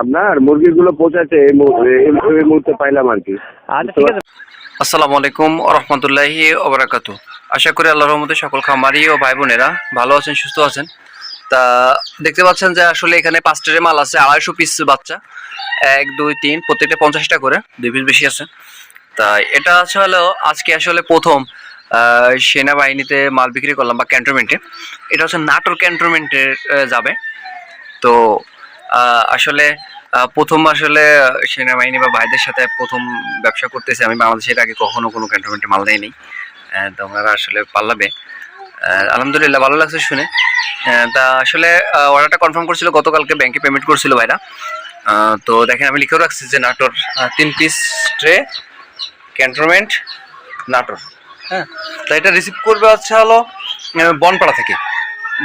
আপনার মুরগিগুলো পৌঁছাচ্ছে এই মুহূর্তে পাইলাম আর কি। আচ্ছা আসসালামু আলাইকুম রহমতুল্লাহি ওবরাকাত। আশা করি আল্লাহর রহমতে সকল খামারি ও ভাই বোনেরা ভালো আছেন সুস্থ আছেন। তা দেখতে পাচ্ছেন যে আসলে এখানে পাঁচ ট্রে মাল আছে আড়াইশো পিস বাচ্চা। এক দুই তিন প্রত্যেকটা পঞ্চাশটা করে দুই পিস বেশি আছে। তা এটা আছে হলো আজকে আসলে প্রথম আহ, সেনাবাহিনীতে মাল বিক্রি করলাম বা ক্যান্টনমেন্টে। এটা হচ্ছে নাটোর ক্যান্টনমেন্টে যাবে। তো আসলে প্রথম আসলে সেনাবাহিনী বা ভাইদের সাথে প্রথম ব্যবসা করতেছি আমি। বাংলাদেশের আগে কখনো কোনো ক্যান্টনমেন্টে মাল দেয়নি। আহ, তো ওনারা আসলে পাল্লাবে। আলহামদুলিল্লাহ ভালো লাগছে শুনে। তা আসলে অর্ডারটা কনফার্ম করছিল গতকালকে ব্যাংকে পেমেন্ট করছিল ভাইরা। তো দেখেন আমি লিখেও রাখছি যে নাটোর তিন পিস ট্রে ক্যান্টনমেন্ট নাটোর। হ্যাঁ? তো এটা রিসিভ করবে হচ্ছে হলো বনপাড়া থেকে।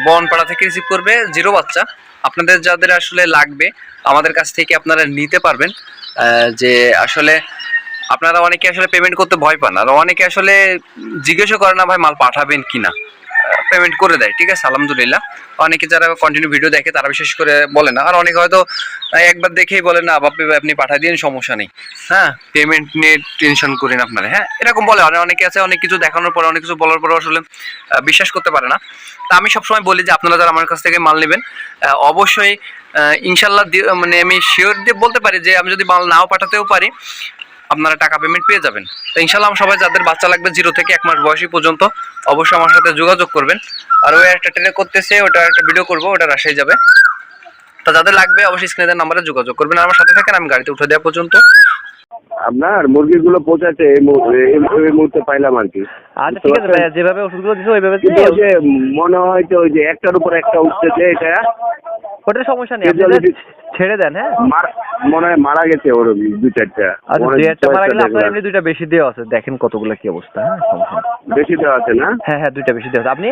বনপাড়া থেকে রিসিভ করবে জিরো বাচ্চা। আপনাদের যাদের আসলে লাগবে, আমাদের কাছ থেকে আপনারা নিতে পারবেন। যে আসলে আপনারা অনেকে আসলে পেমেন্ট করতে ভয় পান, আর অনেকে আসলে জিজ্ঞাসা করে না, ভাই, মাল পাঠাবেন কিনা? পেমেন্ট করে দেয়, ঠিক আছে? আলহামদুলিল্লাহ। অনেকে যারা কন্টিনিউ ভিডিও দেখে, তারা বিশেষ করে বলে না। আর অনেকে হয়তো একবার দেখেই বলে, না বাপি আপনি পাঠিয়ে দিন, সমস্যা নেই। হ্যাঁ? পেমেন্ট নিয়ে টেনশন করেন আপনারা হ্যাঁ? এরকম বলে। অনেক অনেকে আছে, অনেক কিছু দেখানোর পরে, অনেক কিছু বলার পরে আসলে বিশ্বাস করতে পারে না। তা আমি সবসময় বলি যে, আপনারা যারা আমার কাছ থেকে মাল নেবেন অবশ্যই ইনশাল্লাহ মানে আমি শিওর দিয়ে বলতে পারি যে, আমি যদি মাল নাও পাঠাতেও পারি আপনারা টাকা পেমেন্ট পেয়ে যাবেন। তো ইনশাল্লাহ আমার সবাই যাদের বাচ্চা লাগবে জিরো থেকে এক মাস বয়সী পর্যন্ত অবশ্যই আমার সাথে যোগাযোগ করবেন। আর ওই একটা ট্রেনে করতেছে ওটা একটা ভিডিও করব ওটা রাশাই যাবে। তো যাদের লাগবে অবশ্যই স্ক্রিনের নাম্বারে যোগাযোগ করবেন। আর আমার সাথে থাকেন আমি গাড়িতে উঠে দেওয়া পর্যন্ত। আপনার মুরগিগুলো পৌঁছাচ্ছে এই মুহূর্তে পাইলাম আর কি। আচ্ছা ঠিক আছে ভাইয়া যেভাবে ওষুধগুলো দিছো ওইভাবে যে মনে হয় যে ওই যে একটার উপর একটা উঠতেছে এটা ওটার সমস্যা নেই। ছেড়ে দেন হ্যাঁ? মনে হয় মারা গেছে ওর দু চারটা। আচ্ছা মনে হয় মারা গেলে আপনার এমনি দুইটা বেশি দেওয়া আছে। দেখেন কতগুলো কি অবস্থা হ্যাঁ বেশি দেওয়া আছে না? হ্যাঁ হ্যাঁ দুইটা বেশি দেওয়া আছে। আপনি